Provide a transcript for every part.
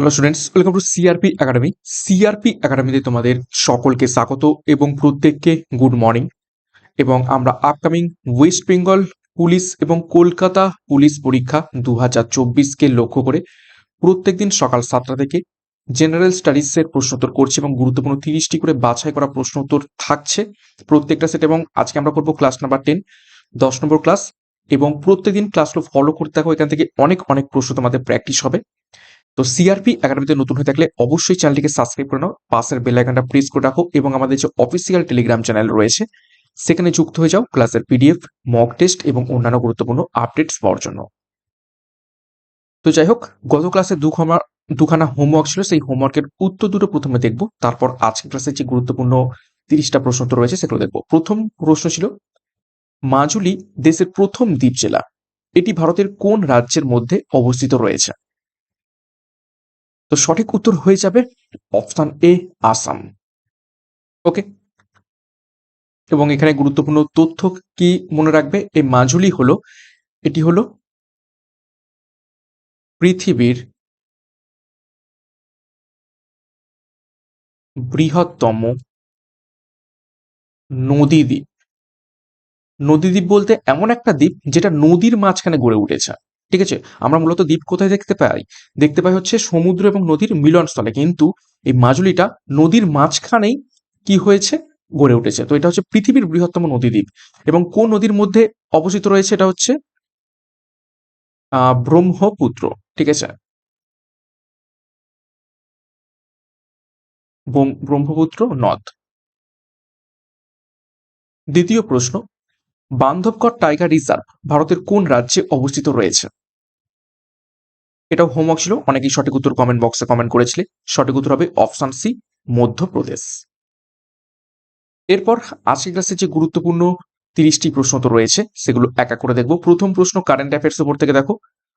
Hello students welcome to CRP academy CRP একাডেমিতে তোমাদের সকলকে স্বাগত এবং প্রত্যেককে গুড মর্নিং এবং আমরা আপকামিং ওয়েস্ট বেঙ্গল পুলিশ এবং কলকাতা পুলিশ পরীক্ষা দু হাজার চব্বিশকে লক্ষ্য করে প্রত্যেকদিন সকাল সাতটা থেকে জেনারেল স্টাডিজের প্রশ্নোত্তর করছি এবং গুরুত্বপূর্ণ তিরিশটি করে বাছাই করা প্রশ্নোত্তর থাকছে প্রত্যেকটা সেট এবং আজকে আমরা করব ক্লাস নাম্বার টেন দশ নম্বর ক্লাস এবং প্রত্যেকদিন ক্লাসগুলো ফলো করতে থাকো। এখান থেকে অনেক অনেক প্রশ্ন তোমাদের প্র্যাকটিস হবে। তো সিআরপি একাডেমিতে নতুন হয়ে থাকলে অবশ্যই চ্যানেলটিকে সাবস্ক্রাইব করে নাও। পাশের বেল প্রেস করে রাখো এবং আমাদের যে অফিসিয়াল টেলিগ্রাম চ্যানেল রয়েছে, সেখানে যুক্ত হয়ে যাও ক্লাসের পিডিএফ মক টেস্ট এবং অন্যান্য গুরুত্বপূর্ণ আপডেটস পাওয়ার জন্য। তো যাই হোক, গত ক্লাসে দুখানা দুখানা হোমওয়ার্ক ছিল। সেই হোমওয়ার্কের উত্তর দুটো প্রথমে দেখব। তারপর আজকের ক্লাসে যে গুরুত্বপূর্ণ তিরিশটা প্রশ্ন তো রয়েছে, সেগুলো দেখব। প্রথম প্রশ্ন ছিল, মাজুলি দেশের প্রথম দ্বীপ জেলা এটি ভারতের কোন রাজ্যের মধ্যে অবস্থিত রয়েছে? তো সঠিক উত্তর হয়ে যাবে অপশন এ, আসাম। ওকে? এবং এখানে গুরুত্বপূর্ণ তথ্য কি মনে রাখবে? এই মাজুলি হলো, এটি হলো পৃথিবীর বৃহত্তম নদী দ্বীপ। নদী দ্বীপ বলতে এমন একটা দ্বীপ যেটা নদীর মাঝখানে গড়ে উঠেছে। ঠিক আছে? আমরা মূলত দ্বীপ কোথায় দেখতে পাই? দেখতে পাই হচ্ছে সমুদ্র এবং নদীর মিলনস্থলে। কিন্তু এই মাজুলিটা নদীর মাঝখানেই কি হয়েছে? গড়ে উঠেছে। তো এটা হচ্ছে পৃথিবীর বৃহত্তম নদী দ্বীপ। এবং কোন নদীর মধ্যে অবস্থিত রয়েছে এটা হচ্ছে ব্রহ্মপুত্র। ঠিক আছে? ব্রহ্মপুত্র নদ। দ্বিতীয় প্রশ্ন, বান্ধবগড় টাইগার রিজার্ভ ভারতের কোন রাজ্যে অবস্থিত রয়েছে? এটাও হোমওয়ার্ক ছিল। অনেকেই সঠিক উত্তর কমেন্ট বক্সে কমেন্ট করেছিলে। সঠিক উত্তর হবে অপশন সি মধ্যপ্রদেশ। এরপর আজকের ক্লাসে যে গুরুত্বপূর্ণ তিরিশটি প্রশ্ন তো রয়েছে, সেগুলো এক করে দেখব। প্রথম প্রশ্ন কারেন্ট অ্যাফেয়ার্স উপর থেকে দেখো।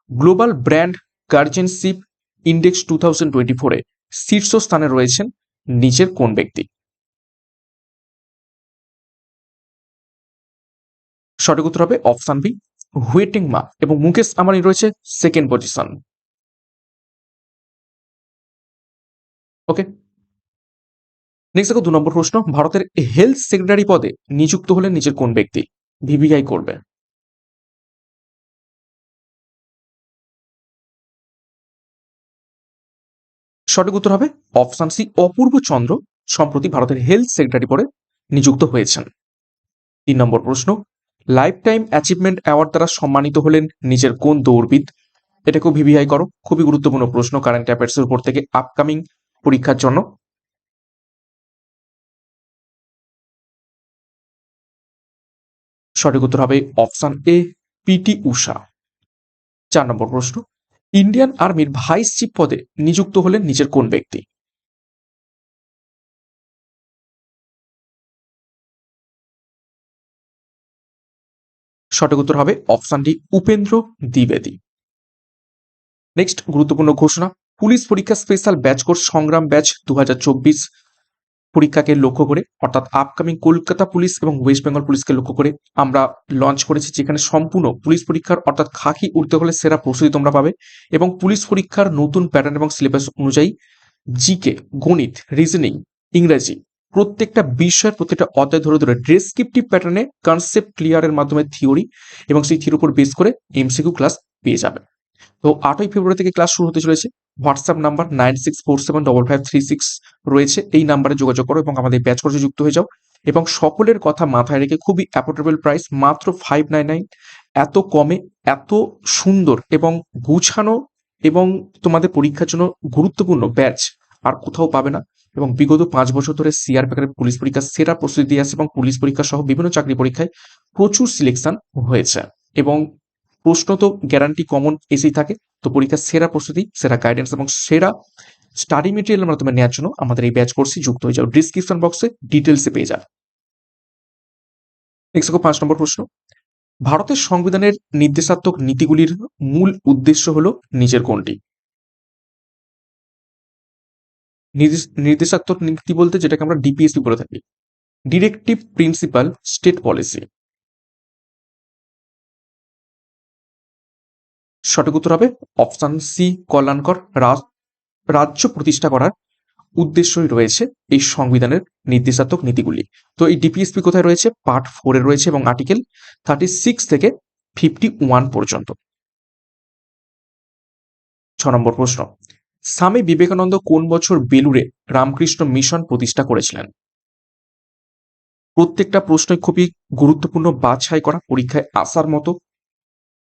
Global brand guardianship index two thousand twenty ফোরে শীর্ষস্থানে রয়েছেন নিচের কোন ব্যক্তি? সঠিক উত্তর হবে অপশন বি হুয়েটিং মা এবং মুকেশ আম্বানি রয়েছে সেকেন্ড পজিশন ওকে নেক্সট দেখো দু নম্বর প্রশ্ন, ভারতের হেলথ সেক্রেটারি পদে নিযুক্ত হলেন নিজের কোন ব্যক্তি? ভিভিআই করবে। সঠিক উত্তর হবে অপশন সি অপূর্ব চন্দ্র, সম্প্রতি ভারতের হেলথ সেক্রেটারি পদে নিযুক্ত হয়েছেন। তিন নম্বর প্রশ্ন লাইফ টাইম অ্যাচিভমেন্ট অ্যাওয়ার্ড দ্বারা সম্মানিত হলেন নিজের কোন দৌড়বিদ? এটাকেও ভিভিআই করো, খুবই গুরুত্বপূর্ণ প্রশ্ন কারেন্ট অ্যাফেয়ার্স এর উপর থেকে আপকামিং পরীক্ষার জন্য। সঠিক উত্তর হবে অপশন এ পিটি উষা চার নম্বর প্রশ্ন ইন্ডিয়ান আর্মির ভাইস চিফ পদে নিযুক্ত হলেন নিজের কোন ব্যক্তি? সঠিক উত্তর হবে অপশন ডি উপেন্দ্র দ্বিবেদী। নেক্সট গুরুত্বপূর্ণ ঘোষণা পুলিশ পরীক্ষা special batch course Sangram batch দু হাজার চব্বিশ পরীক্ষাকে লক্ষ্য করে, অর্থাৎ আপকামিং কলকাতা পুলিশ এবং ওয়েস্ট বেঙ্গল পুলিশকে লক্ষ্য করে আমরা লঞ্চ করেছি, যেখানে সম্পূর্ণ পুলিশ পরীক্ষার অর্থাৎ খাকি উঠতে হলে সেরা প্রস্তুতি তোমরা পাবে এবং পুলিশ পরীক্ষার নতুন প্যাটার্ন এবং সিলেবাস অনুযায়ী জিকে গণিত রিজনিং ইংরেজি প্রত্যেকটা বিষয়ের প্রত্যেকটা অধ্যায় ধরে ধরে ডেসক্রিপটিভ প্যাটার্নে কনসেপ্ট ক্লিয়ারের মাধ্যমে থিওরি এবং সেই থিওরির উপর বেস করে এমসিকিউ ক্লাস পেয়ে যাবে। তো আটই ফেব্রুয়ারি থেকে ক্লাস শুরু হতে চলেছে। WhatsApp number nine six four seven double five three six রয়েছে। এই নাম্বারে যোগাযোগ করো এবং আমাদের ব্যাচ কোর্সে যুক্ত হয়ে যাও। এবং সকলের কথা মাথায় রেখে খুবই অ্যাফোর্ডেবল প্রাইস মাত্র ফাইভ নাইন নাইন এত কমে, এত সুন্দর এবং গুছানো এবং তোমাদের পরীক্ষার জন্য গুরুত্বপূর্ণ ব্যাচ আর কোথাও পাবে না। এবং বিগত পাঁচ বছর ধরে সিআর প্যাকের পুলিশ পরীক্ষা, সেরা প্রস্তুতি দিয়ে আসছে এবং পুলিশ পরীক্ষা সহ বিভিন্ন চাকরি পরীক্ষায় প্রচুর সিলেকশন হয়েছে। এবং প্রশ্ন তো গ্যারান্টি কমন এসেই থাকে, তো পরীক্ষার সেরা প্রস্তুতি, সেরা গাইডেন্স এবং সেরা স্টাডি মেটেরিয়াল মাধ্যমে নেওয়ার জন্য আমাদের এই ব্যাচ কোর্সে যুক্ত হয়ে যাও ডিসক্রিপশন বক্সে ডিটেলসে পেয়ে যাবে। পাঁচ নম্বর প্রশ্ন। ভারতের সংবিধানের নির্দেশাত্মক নীতিগুলির মূল উদ্দেশ্য হলো নিজের কোনটি? নির্দেশাত্মক নীতি বলতে যেটাকে আমরা ডিপিএসপি বলে থাকি। ডিরেক্টিভ প্রিন্সিপাল স্টেট পলিসি সঠিক উত্তর হবে অপশন সি, কল্যাণকর রাজ, রাজ্য প্রতিষ্ঠা করার উদ্দেশ্যই রয়েছে এই সংবিধানের নির্দেশাত্মক নীতিগুলি। তো এই ডিপিএসপি কোথায় রয়েছে? পার্ট ফোরে রয়েছে এবং আর্টিকেল থার্টি সিক্স থেকে ফিফটি ওয়ান পর্যন্ত। ছ নম্বর প্রশ্ন। স্বামী বিবেকানন্দ কোন বছর বেলুড়ে রামকৃষ্ণ মিশন প্রতিষ্ঠা করেছিলেন? প্রত্যেকটা প্রশ্নই খুবই গুরুত্বপূর্ণ বাছাই করা, পরীক্ষায় আসার মতো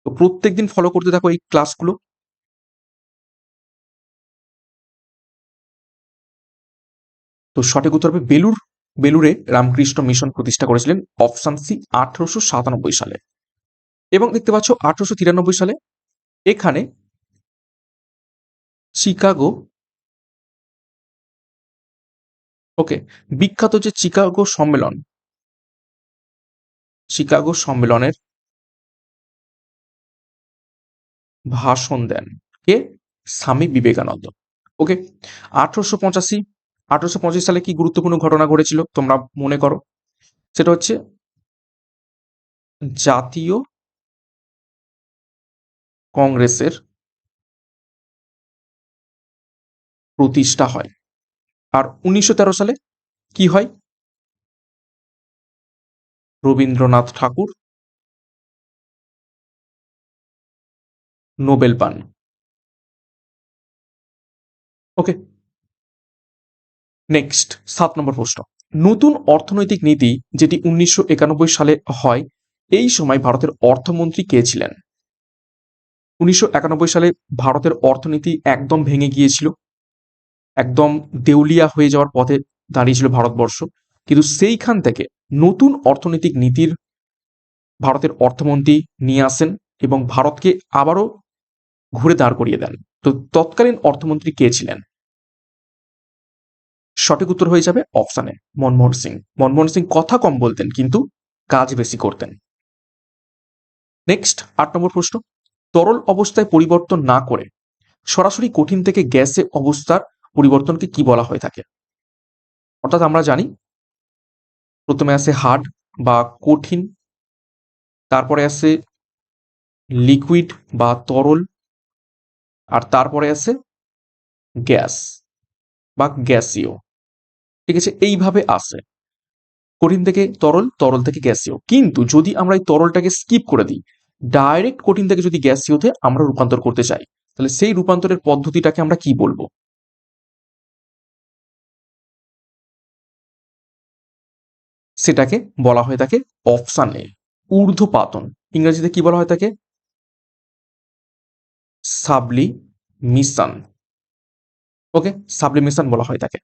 তো প্রত্যেকদিন ফলো করতে থাকো এই ক্লাসগুলো তো সঠিক উত্তর হবে বেলুর বেলুরে রামকৃষ্ণ মিশন প্রতিষ্ঠা করেছিলেন অপশান সি আঠারোশো সাতানব্বই সালে। এবং দেখতে পাচ্ছ আঠারোশো তিরানব্বই সালে এখানে চিকাগো ওকে বিখ্যাত যে চিকাগো সম্মেলন চিকাগো সম্মেলনের ভাষণ দেন। কে? স্বামী বিবেকানন্দ। ওকে? আঠারোশো পঁচাশি আঠারোশো পঁচাশি সালে কি গুরুত্বপূর্ণ ঘটনা ঘটেছিল তোমরা মনে করো? সেটা হচ্ছে জাতীয় কংগ্রেসের প্রতিষ্ঠা হয়। আর উনিশশো তেরো সালে কি হয়? রবীন্দ্রনাথ ঠাকুর নোবেল পান। ওকে। নেক্সট, সাত নম্বর প্রশ্ন। নতুন অর্থনৈতিক নীতি যেটি উনিশশো একানব্বই সালে হয়, এই সময় ভারতের অর্থমন্ত্রী কে ছিলেন? উনিশশো একানব্বই সালে ভারতের অর্থনীতি একদম ভেঙে গিয়েছিল, একদম দেউলিয়া হয়ে যাওয়ার পথে দাঁড়িয়েছিল ভারতবর্ষ। কিন্তু সেইখান থেকে নতুন অর্থনৈতিক নীতির ভারতের অর্থমন্ত্রী নিয়ে আসেন এবং ভারতকে আবারও ঘুরে দাঁড় করিয়ে দেন। তো তৎকালীন অর্থমন্ত্রী কে ছিলেন? সঠিক উত্তর হয়ে যাবে অপশানে মনমোহন সিং। মনমোহন সিং কথা কম বলতেন, কিন্তু কাজ বেশি করতেন। নেক্সট আট নম্বর প্রশ্ন। তরল অবস্থায় পরিবর্তন না করে সরাসরি কঠিন থেকে গ্যাসে অবস্থার পরিবর্তনকে কি বলা হয়ে থাকে? অর্থাৎ আমরা জানি, প্রথমে আসে হার্ড বা কঠিন, তারপরে আসে লিকুইড বা তরল আর তারপরে আছে গ্যাস বা গ্যাসীয়। ঠিক আছে? এইভাবে আসে কঠিন থেকে তরল তরল থেকে গ্যাসীয়। কিন্তু যদি আমরা এই তরলটাকে স্কিপ করে দিই ডাইরেক্ট কঠিন থেকে যদি গ্যাসীয়তে আমরা রূপান্তর করতে চাই, তাহলে সেই রূপান্তরের পদ্ধতিটাকে আমরা কি বলব? সেটাকে বলা হয়ে থাকে অপশানে। ঊর্ধ্বপাতন। ইংরেজিতে কি বলা হয় থাকে সাবলিমিশন ওকে সাবলিমিশন বলা হয় তাকে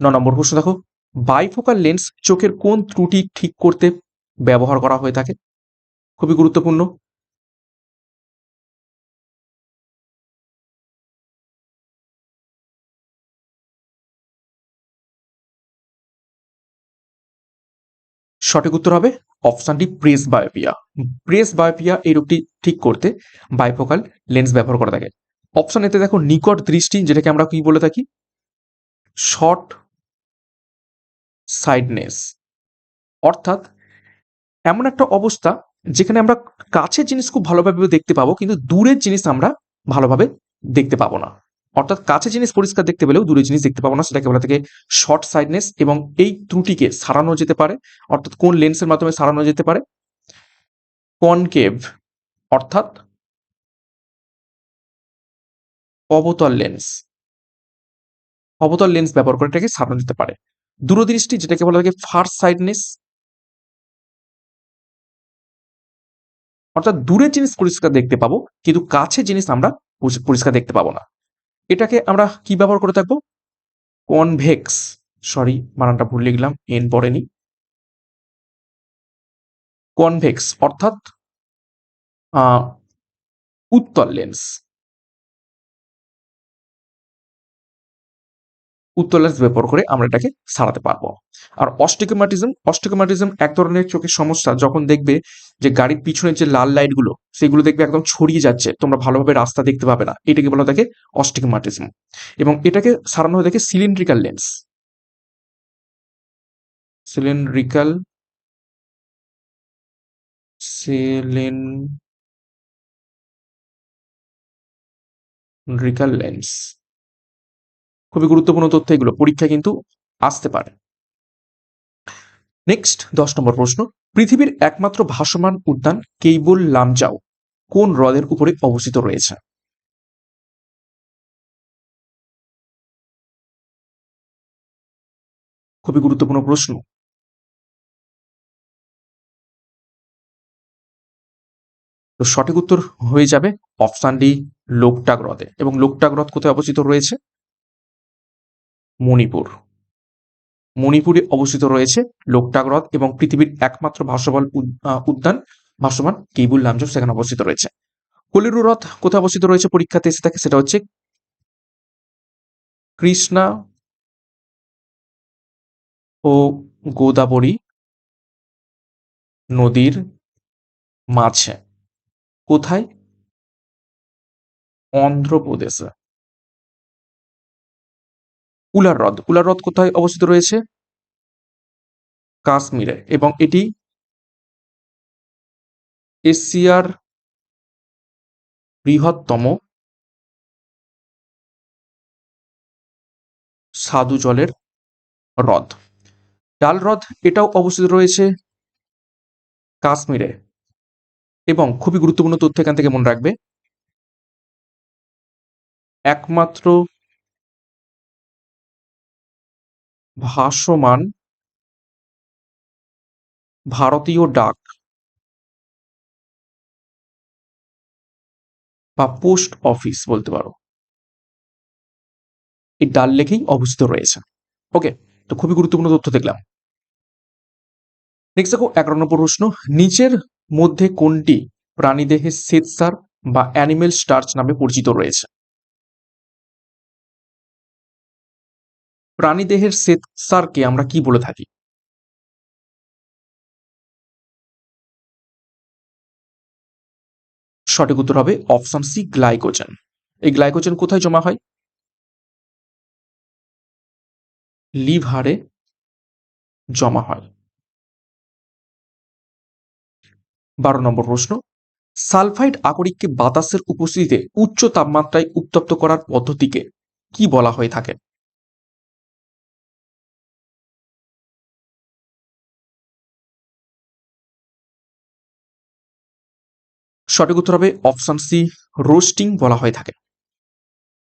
ন নম্বর প্রশ্ন দেখো, বাইফোকাল লেন্স চোখের কোন ত্রুটি ঠিক করতে ব্যবহার করা হয়ে থাকে? খুবই গুরুত্বপূর্ণ। সঠিক উত্তর হবে অপশানটি প্রেস বায়োপিয়া প্রেস বায়োপিয়া এই রোগটি ঠিক করতে বাইফোকাল লেন্স ব্যবহার করা থাকে। অপশন এতে দেখো নিকট দৃষ্টি যেটাকে আমরা কি বলে থাকি? শর্ট সাইডনেস অর্থাৎ এমন একটা অবস্থা যেখানে আমরা কাছের জিনিস খুব ভালোভাবে দেখতে পাবো কিন্তু দূরের জিনিস আমরা ভালোভাবে দেখতে পাবো না। অর্থাৎ কাছে জিনিস পরিষ্কার দেখতে পেলেও দূরে জিনিস দেখতে পাবো না, সেটাকে বলা থেকে শর্ট সাইডনেস এবং এই ত্রুটিকে সারানো যেতে পারে। অর্থাৎ কোন লেন্সের মাধ্যমে সারানো যেতে পারে? কনকেভ অর্থাৎ অবতল লেন্স অবতল লেন্স ব্যবহার করে এটাকে সারানো যেতে পারে। দূরদৃষ্টি, যেটাকে বলা থাকে ফার্স্ট সাইডনেস অর্থাৎ দূরের জিনিস পরিষ্কার দেখতে পাবো, কিন্তু কাছে জিনিস আমরা পরিষ্কার দেখতে পাবো না। এটাকে আমরা কি ব্যবহার করে থাকব? কনভেক্স সরি মানানটা ভুল লিখলাম এন পড়েনি। কনভেক্স অর্থাৎ উত্তল লেন্স উত্তর লেন্স ব্যবহার করে আমরা এটাকে সারাতে পারব। আর অস্টিকোমাটিজম অস্টিকোমাটিজম এক ধরনের চোখের সমস্যা। যখন দেখবে যে গাড়ির পিছনে যে লাল লাইটগুলো, সেগুলো দেখবে একদম ছড়িয়ে যাচ্ছে, তোমরা ভালোভাবে রাস্তা দেখতে পাবে না। এটাকে বলা থাকে অস্টিকোমাটিজম। এবং এটাকে সারানো হয়ে থাকে সিলিন্ড্রিক্যাল লেন্স। সিলিন্ড্রিক্যাল সিলিন সিলিন্ড্রিক্যাল লেন্স। খুবই গুরুত্বপূর্ণ তথ্য, এগুলো পরীক্ষা কিন্তু আসতে পারে। নেক্সট দশ নম্বর প্রশ্ন। পৃথিবীর একমাত্র ভাসমান উদ্যান কেইবুল লামজাও কোন হ্রদের উপরে অবস্থিত রয়েছে? খুবই গুরুত্বপূর্ণ প্রশ্ন। তো সঠিক উত্তর হয়ে যাবে অপশান ডি, লোকটাক হ্রদে। এবং লোকটাক হ্রদ কোথায় অবস্থিত রয়েছে? মণিপুর। মণিপুরে অবস্থিত রয়েছে লোকটাক হ্রদ এবং পৃথিবীর একমাত্র ভাসমান উদ্যান, ভাসমান কেবুল লামজম সেখানে অবস্থিত রয়েছে। কলিরু হ্রদ কোথায় অবস্থিত রয়েছে পরীক্ষাতে এসে থাকে সেটা হচ্ছে কৃষ্ণা ও গোদাবরী নদীর মাঝে। কোথায়? অন্ধ্রপ্রদেশে। উলার হ্রদ। উলার হ্রদ কোথায় অবস্থিত রয়েছে? কাশ্মীরে। এবং এটি এশিয়ার বৃহত্তম স্বাদু জলের হ্রদ। ডাল হ্রদ এটাও অবস্থিত রয়েছে কাশ্মীরে। এবং খুবই গুরুত্বপূর্ণ তথ্য এখান থেকে মনে রাখবে। একমাত্র ভাসমান ভারতীয় ডাক বা পোস্ট অফিস বলতে পারো। এই ডাল লেকেই অবস্থিত রয়েছে। ওকে, তো খুবই গুরুত্বপূর্ণ তথ্য দেখলাম। নেক্সট দেখো এগারো নম্বর প্রশ্ন, নিচের মধ্যে কোনটি প্রাণীদেহের শ্বেতসার বা অ্যানিমেল স্টার্চ নামে পরিচিত রয়েছে? প্রাণীদেহের শ্বেতসারকে আমরা কি বলে থাকি? সঠিক উত্তর হবে অপশন সি, গ্লাইকোজেন। এই গ্লাইকোজেন কোথায় জমা হয়? লিভারে জমা হয়। বারো নম্বর প্রশ্ন, সালফাইড আকরিককে বাতাসের উপস্থিতিতে উচ্চ তাপমাত্রায় উত্তপ্ত করার পদ্ধতিকে কি বলা হয়ে থাকে? সঠিক উত্তর হবে অপশন সি, রোস্টিং বলা হয়ে থাকে।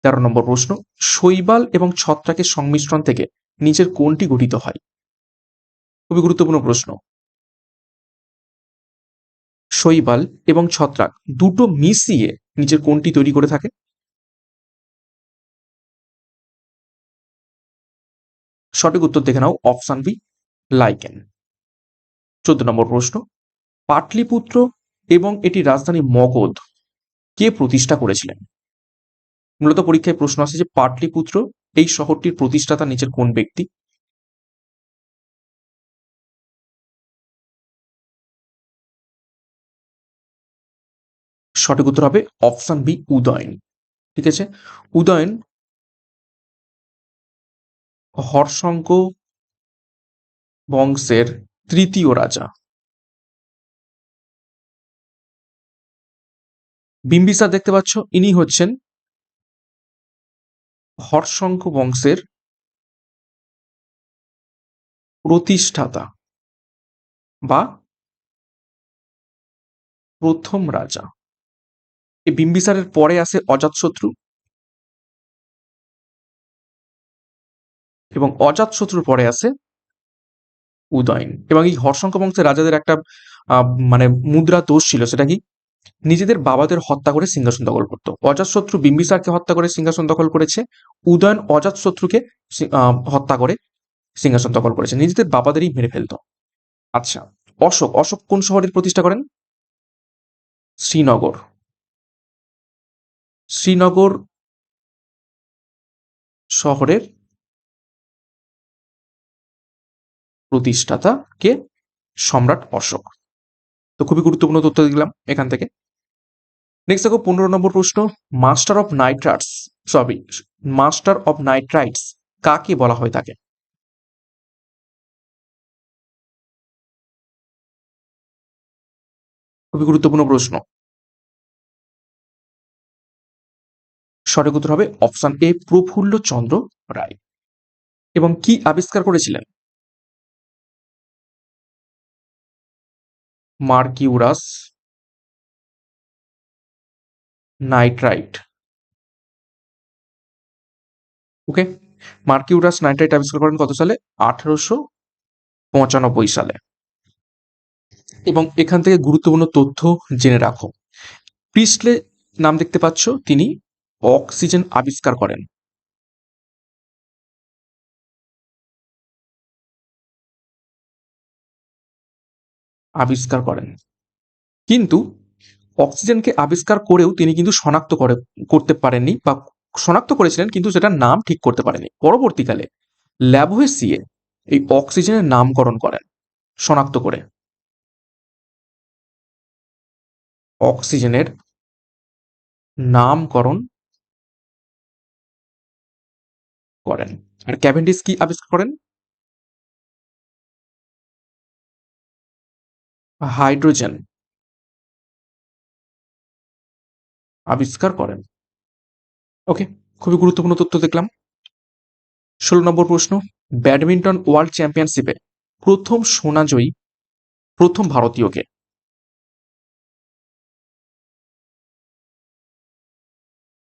তেরো নম্বর প্রশ্ন, শৈবাল এবং ছত্রাকের সংমিশ্রণ থেকে নিচের কোনটি গঠিত হয়? খুবই গুরুত্বপূর্ণ প্রশ্ন। শৈবাল এবং ছত্রাক দুটো মিশিয়ে নিচের কোনটি তৈরি করে থাকে? সঠিক উত্তর দেখে নাও, অপশান বি, লাইকেন। চোদ্দ নম্বর প্রশ্ন, পাটলিপুত্র এবং এটি রাজধানী মগধ। কে প্রতিষ্ঠা করেছিলেন? মূলত পরীক্ষায় প্রশ্ন আসে যে পাটলিপুত্র, এই শহরটির প্রতিষ্ঠাতা নিচের কোন ব্যক্তি? সঠিক উত্তর হবে অপশন বি, উদয়ন। ঠিক আছে? উদয়ন হর্ষঙ্ক বংশের তৃতীয় রাজা। বিম্বিসার দেখতে পাচ্ছ, ইনি হচ্ছেন হর্ষঙ্ক বংশের প্রতিষ্ঠাতা বা প্রথম রাজা। এই বিম্বিসারের পরে আসে অজাতশত্রু এবং অজাতশত্রুর পরে আসে উদয়ন। এবং এই হর্ষঙ্ক বংশের রাজাদের একটা মানে মুদ্রা দোষ ছিল, সেটা কি? নিজেদের বাবাদের হত্যা করে সিংহাসন দখল করতো। অজাতশত্রু বিম্বিসারকে হত্যা করে সিংহাসন দখল করেছে। উদয়ন অজাতশত্রুকে হত্যা করে সিংহাসন দখল করেছে। নিজেদের বাবাদেরই মেরে ফেলতো। আচ্ছা অশোক অশোক কোন শহরের প্রতিষ্ঠা করেন? শ্রীনগর। শ্রীনগর শহরের প্রতিষ্ঠাতা কে? সম্রাট অশোক। তো খুবই গুরুত্বপূর্ণ তথ্য দিলাম এখান থেকে। নেক্সট দেখো পনেরো নম্বর প্রশ্ন master of nitrites sorry master of nitrites কাকে বলা হয় তাকে? খুবই গুরুত্বপূর্ণ প্রশ্ন। সঠিক উত্তর হবে অপশন এ, প্রফুল্ল চন্দ্র রায়। এবং কি আবিষ্কার করেছিলেন? Mercurous nitrite. Okay? Mercurous nitrite আবিষ্কার করেন কত সালে? আঠারোশো পঁচানব্বই সালে। এবং এখান থেকে গুরুত্বপূর্ণ তথ্য জেনে রাখো। প্রিস্টলে নাম দেখতে পাচ্ছ, তিনি অক্সিজেন আবিষ্কার করেন। আবিষ্কার করেন। কিন্তু অক্সিজেনকে আবিষ্কার করেও তিনি কিন্তু শনাক্ত করে, করতে পারেননি বা শনাক্ত করেছিলেন কিন্তু সেটার নাম ঠিক করতে পারেনি পরবর্তীকালে ল্যাবোয়েসিয়ে এই অক্সিজেনের নামকরণ করেন, শনাক্ত করে। অক্সিজেনের নামকরণ করেন। আর ক্যাভেন্ডিস কি আবিষ্কার করেন? হাইড্রোজেন। আবিষ্কার করেন। ওকে খুবই গুরুত্বপূর্ণ তথ্য দেখলাম। ষোলো নম্বর প্রশ্ন, ব্যাডমিন্টন ওয়ার্ল্ড চ্যাম্পিয়নশিপে প্রথম সোনাজয়ী, প্রথম ভারতীয়কে।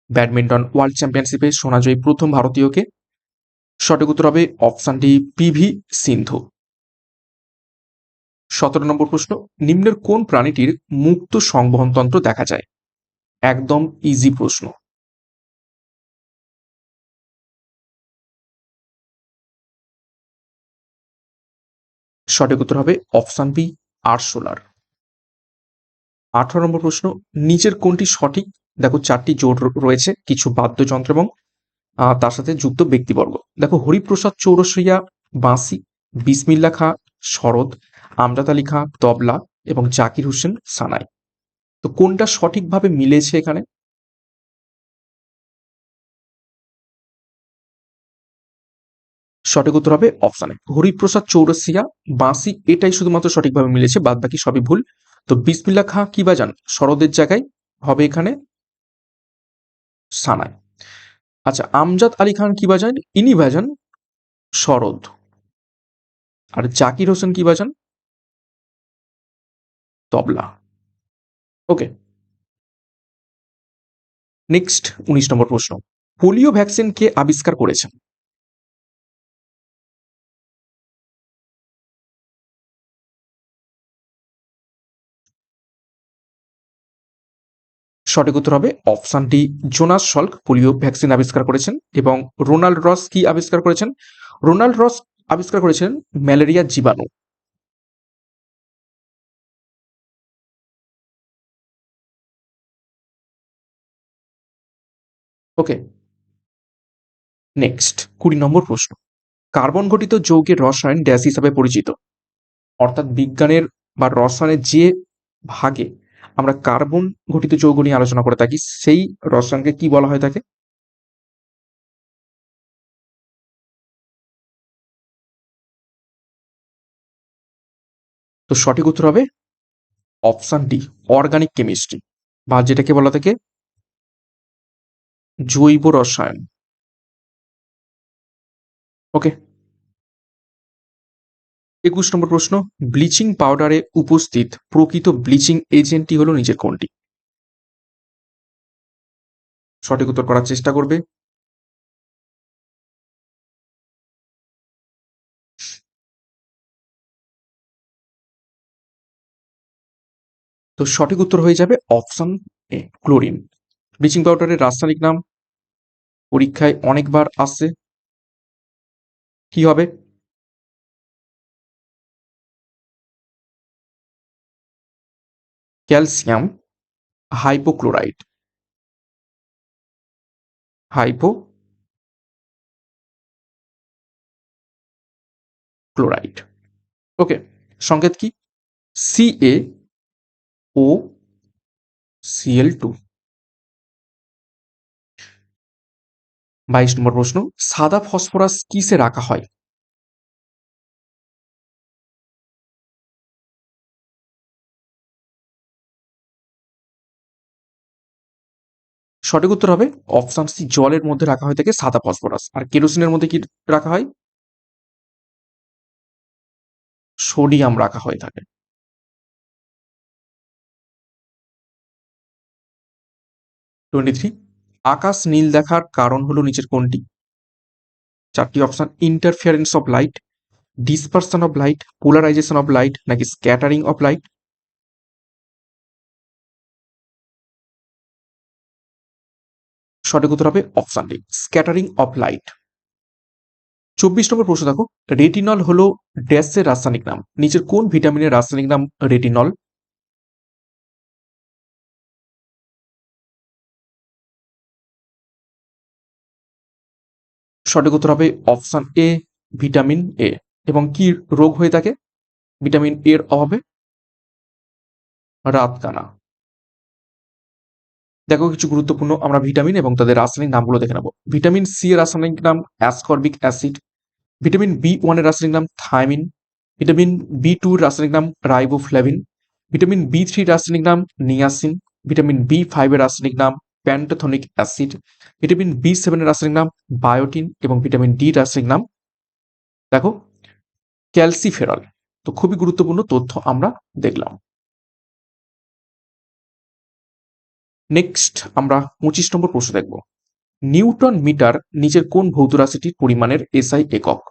ব্যাডমিন্টন ওয়ার্ল্ড চ্যাম্পিয়নশিপে সোনাজয়ী প্রথম ভারতীয়কে। সঠিক উত্তর হবে অপশানটি পিভি সিন্ধু। সতেরো নম্বর প্রশ্ন, নিম্নের কোন প্রাণীটির মুক্ত সংবহনতন্ত্র দেখা যায়? একদম ইজি প্রশ্ন। সঠিক উত্তর হবে অপশান বি আরশোলার আঠারো নম্বর প্রশ্ন, নিচের কোনটি সঠিক? দেখো চারটি জোর রয়েছে, কিছু বাদ্যযন্ত্র এবং তার সাথে যুক্ত ব্যক্তিবর্গ। দেখো হরিপ্রসাদ চৌরসইয়া বাঁশি, বিসমিল্লা খা, শরৎ, আমজাদ আলী খাঁ তবলা এবং জাকির হোসেন সানাই। তো কোনটা সঠিকভাবে মিলেছে এখানে? সঠিক উত্তর হবে অপশানে হরিপ্রসাদ চৌরসিয়া, বাঁশি, এটাই শুধুমাত্র সঠিকভাবে মিলেছে বাদ বাকি সবই ভুল। তো বিসমিল্লা খাঁ, কি বাজান শরদের জায়গায় হবে এখানে সানায় আচ্ছা আমজাদ আলী খান কি বাজান ইনি বাজান শরদ। আর জাকির হোসেন কি বাজান তবলা। ওকে নেক্সট উনিশ নম্বর প্রশ্ন। পোলিও ভ্যাকসিন কে আবিষ্কার করেছেন সঠিক উত্তর হবে option D, Jonas Salk polio vaccine আবিষ্কার করেছেন এবং রোনাল্ড রস কি আবিষ্কার করেছেন? রোনাল্ড রস আবিষ্কার করেছেন ম্যালেরিয়া জীবাণু। ওকে নেক্সট কুড়ি নম্বর প্রশ্ন। কার্বন ঘটিত যৌগের রসায়ন ড্যাশ হিসাবে পরিচিত। অর্থাৎ বিজ্ঞানের বা রসায়নের যে ভাগে আমরা কার্বন ঘটিত যৌগ নিয়ে আলোচনা করে থাকি, সেই রসায়নকে কি বলা হয় থাকে তো সঠিক উত্তর হবে অপশান ডি, অর্গানিক কেমিস্ট্রি। বা যেটাকে বলা থাকে জৈব রসায়ন। ওকে একুশ নম্বর প্রশ্ন, ব্লিচিং পাউডারে উপস্থিত প্রকৃত ব্লিচিং এজেন্টটি হলো নিজের কোনটি? সঠিক উত্তর করার চেষ্টা করবে। তো সঠিক উত্তর হয়ে যাবে অপশন এ, ক্লোরিন। ব্লিচিং পাউডারের রাসায়নিক নাম পরীক্ষায় অনেকবার আসছে কি হবে? Calcium hypochlorite. Hypo chloride okay, সংকেত কি? C A O CL two বাইশ নম্বর প্রশ্ন, সাদা ফসফরাস কিসে রাখা হয়? সঠিক উত্তর হবে অপশন সি, জলের মধ্যে রাখা হয়ে থাকে সাদা ফসফরাস। আর কেরোসিনের মধ্যে কি রাখা হয়? সোডিয়াম রাখা হয়ে থাকে। টোয়েন্টি থ্রি আকাশ নীল দেখার কারণ হলো নিচের কোনটি? চারটি option interference of light dispersion of light polarisation of light নাকি স্ক্যাটারিং অফ লাইট সঠিক উত্তর হবে option D scattering of light চব্বিশ নম্বর প্রশ্ন দেখো রেটিনল হলো ড্যাশের রাসায়নিক নাম। নিচের কোন ভিটামিনের রাসায়নিক নাম রেটিনল সঠিক উত্তর হবে অপশন এ, ভিটামিন এ। এবং কি রোগ হয়ে থাকে? ভিটামিন এর অভাবে রাতকানা। দেখো কিছু গুরুত্বপূর্ণ আমরা ভিটামিন এবং তাদের রাসায়নিক নামগুলো দেখে নেব। ভিটামিন সি এর রাসায়নিক নাম অ্যাসকর্বিক অ্যাসিড, ভিটামিন বি ওয়ানের রাসায়নিক নাম থাইমিন, ভিটামিন বি টু এর রাসায়নিক নাম রাইবোফ্লাভিন, ভিটামিন বি থ্রি রাসায়নিক নাম নিয়াসিন, ভিটামিন বি ফাইভের রাসায়নিক নাম প্যান্টোথনিক অ্যাসিড, ভিটামিন বি সেভেনের রাসায়নিক নাম বায়োটিন এবং ভিটামিন ডি রাসায়নিক নাম, দেখো, ক্যালসিফেরল। তো খুবই গুরুত্বপূর্ণ তথ্য আমরা দেখলাম। নেক্সট আমরা পঁচিশ নম্বর প্রশ্ন দেখব। নিউটন মিটার নিচের কোন ভৌত রাশিটির পরিমাণের এসআই একক?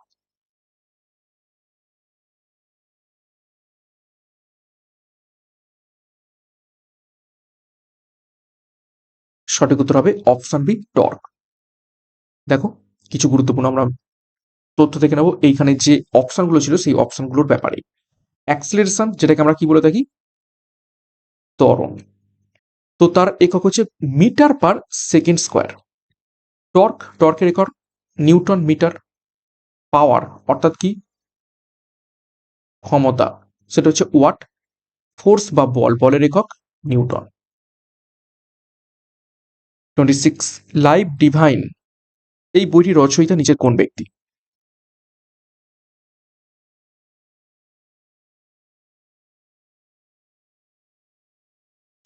সঠিক উত্তর হবে অপশন বি টর্ক দেখো, কিছু গুরুত্বপূর্ণ আমরা তথ্য দেখে নেব। এইখানে যে অপশনগুলো ছিল, সেই অপশনগুলোর ব্যাপারে। অ্যাক্সিলারেশন যেটাকে আমরা কি বলে থাকি? ত্বরণ তো তার একক হচ্ছে metre per second square torque টর্কের একক নিউটন মিটার পাওয়ার অর্থাৎ কি? ক্ষমতা। সেটা হচ্ছে ওয়াট ফোর্স বা বল, বলের একক newton twenty six life divine. এই বইটি রচয়িতা নিজের কোন ব্যক্তি?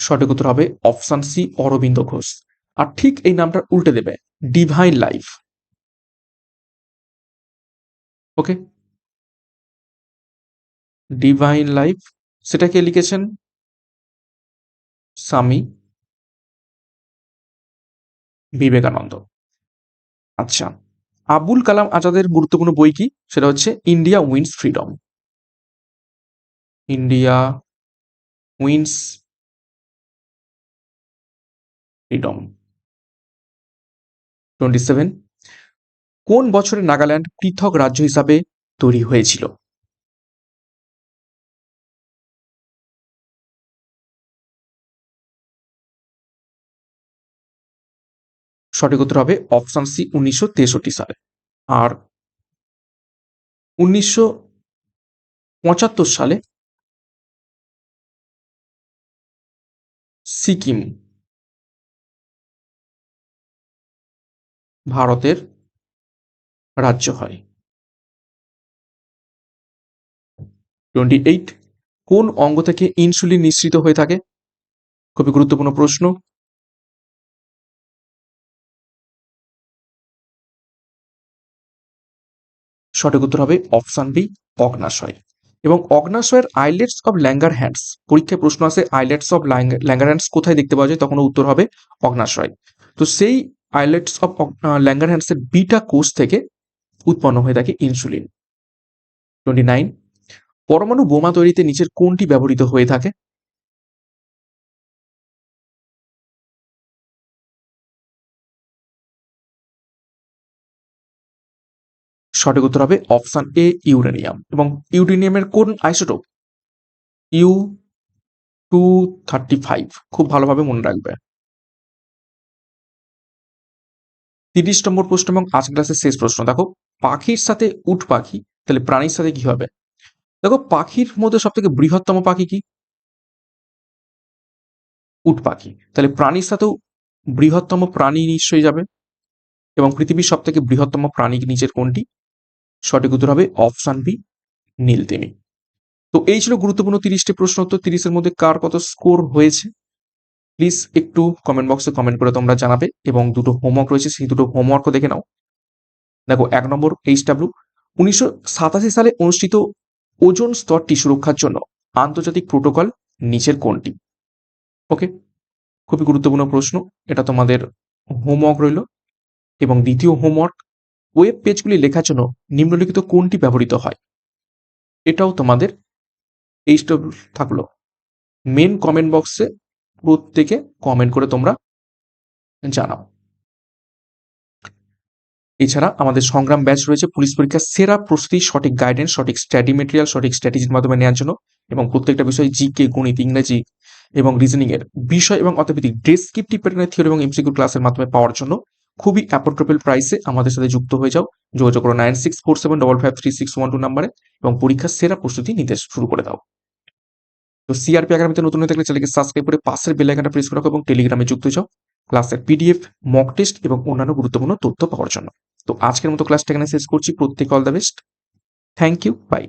সঠিক উত্তর হবে অপশান সি, অরবিন্দ ঘোষ। আর ঠিক এই নামটা উল্টে দেবে, divine life. Okay? Divine life সেটাকে লিখেছেন? স্বামী বিবেকানন্দ। আচ্ছা আবুল কালাম আজাদের গুরুত্বপূর্ণ বই কি? সেটা হচ্ছে India wins freedom India wins freedom twenty seven. কোন বছরে নাগাল্যান্ড পৃথক রাজ্য হিসাবে তৈরি হয়েছিল? সঠিক উত্তর হবে অপশন সি উনিশশো তেষট্টি সালে। আর উনিশশো পঁচাত্তর সালে সিকিম ভারতের রাজ্য হয়। টোয়েন্টি এইট কোন অঙ্গ থেকে ইনসুলিন নিঃসৃত হয়ে থাকে? খুবই গুরুত্বপূর্ণ প্রশ্ন। সঠিক উত্তর হবে অপশন বি, অগ্নাশয়। এবং অগ্নাশয়ের আইলেটস অফ ল্যাঙ্গার হ্যান্ডস। পরীক্ষায় প্রশ্ন আসে আইলেটস অফ ল্যাঙ্গার হ্যান্ডস কোথায় দেখতে পাওয়া যায়? তখন উত্তর হবে অগ্নাশয়। তো সেই আইলেটস অফ ল্যাঙ্গার হ্যান্ডসের বিটা কোষ থেকে উৎপন্ন হয়ে থাকে ইনসুলিন। টোয়েন্টি নাইন, পরমাণু বোমা তৈরিতে নিচের কোনটি ব্যবহৃত হয়ে থাকে? সঠিক উত্তর হবে অপশন এ, ইউরেনিয়াম। এবং ইউরেনিয়ামের কোন isotope? U two thirty five. খুব ভালোভাবে মনে রাখবে। তিরিশ নম্বর প্রশ্ন এবং আজ ক্লাসের শেষ প্রশ্ন। দেখো, পাখির সাথে উট পাখি, তাহলে প্রাণীর সাথে কি হবে? দেখো, পাখির মধ্যে সব থেকে বৃহত্তম পাখি কি? উট পাখি। তাহলে প্রাণীর সাথেও বৃহত্তম প্রাণী নিশ্চয়ই যাবে। এবং পৃথিবীর সব থেকে বৃহত্তম প্রাণী নিচের কোনটি? সঠিক উত্তর হবে অপশন বি নীলতিমি তো এই ছিল গুরুত্বপূর্ণ তিরিশটি প্রশ্ন উত্তর তিরিশের মধ্যে কার কত স্কোর হয়েছে? প্লিজ একটু কমেন্ট বক্সে কমেন্ট করে তোমরা জানাবে এবং দুটো হোমওয়ার্ক রয়েছে, সেই দুটো হোমওয়ার্কও দেখে নাও। দেখো, এক নম্বর এইচ ডাব্লিউ, উনিশশো সালে অনুষ্ঠিত ওজন স্তরটি সুরক্ষার জন্য আন্তর্জাতিক প্রোটোকল নিচের কোনটি? ওকে, খুবই গুরুত্বপূর্ণ প্রশ্ন, এটা তোমাদের হোমওয়ার্ক রইল। এবং দ্বিতীয় হোমওয়ার্ক ওয়েব পেজগুলি লেখার জন্য নিম্নলিখিত কোনটি ব্যবহৃত হয়? এটাও তোমাদের এইচ থাকল। মেন কমেন্ট বক্সে প্রত্যেকে কমেন্ট করে তোমরা জানাও। এছাড়া আমাদের সংগ্রাম ব্যাচ রয়েছে পুলিশ পরীক্ষার সেরা প্রস্তুতি, সঠিক গাইডেন্স সঠিক স্টাডি মেটেরিয়াল সঠিক স্ট্র্যাটেজির মাধ্যমে নেওয়ার জন্য এবং প্রত্যেকটা বিষয় জিকে গণিত, ইংরেজি এবং রিজনিং এর বিষয় এবং অতভিত্তিক ডেসক্রিপটিভ প্যাটার্নের থিওরি এবং এমসিকিউ ক্লাসের মাধ্যমে পাওয়ার জন্য খুবই অ্যাপোর্টেবল প্রাইসে আমাদের সাথে যুক্ত হয়ে যাও। যোগাযোগ করো nine six four seven double five three six one two নাম্বারে এবং পরীক্ষার সেরা প্রস্তুতি নিতে শুরু করে দাও। তো সিআরপি আগামীতে নতুন হয়ে থাকলে চ্যানেলকে সাবস্ক্রাইব করে পাশের বেল আইকনটা প্রেস করে এবং টেলিগ্রামে যুক্ত হয়ে যাও। ক্লাসের পিডিএফ মক টেস্ট এবং অন্যান্য গুরুত্বপূর্ণ তথ্য পাওয়ার জন্য। তো আজকের মতো ক্লাসটা এখানে শেষ করছি। প্রত্যেক all the best thank you bye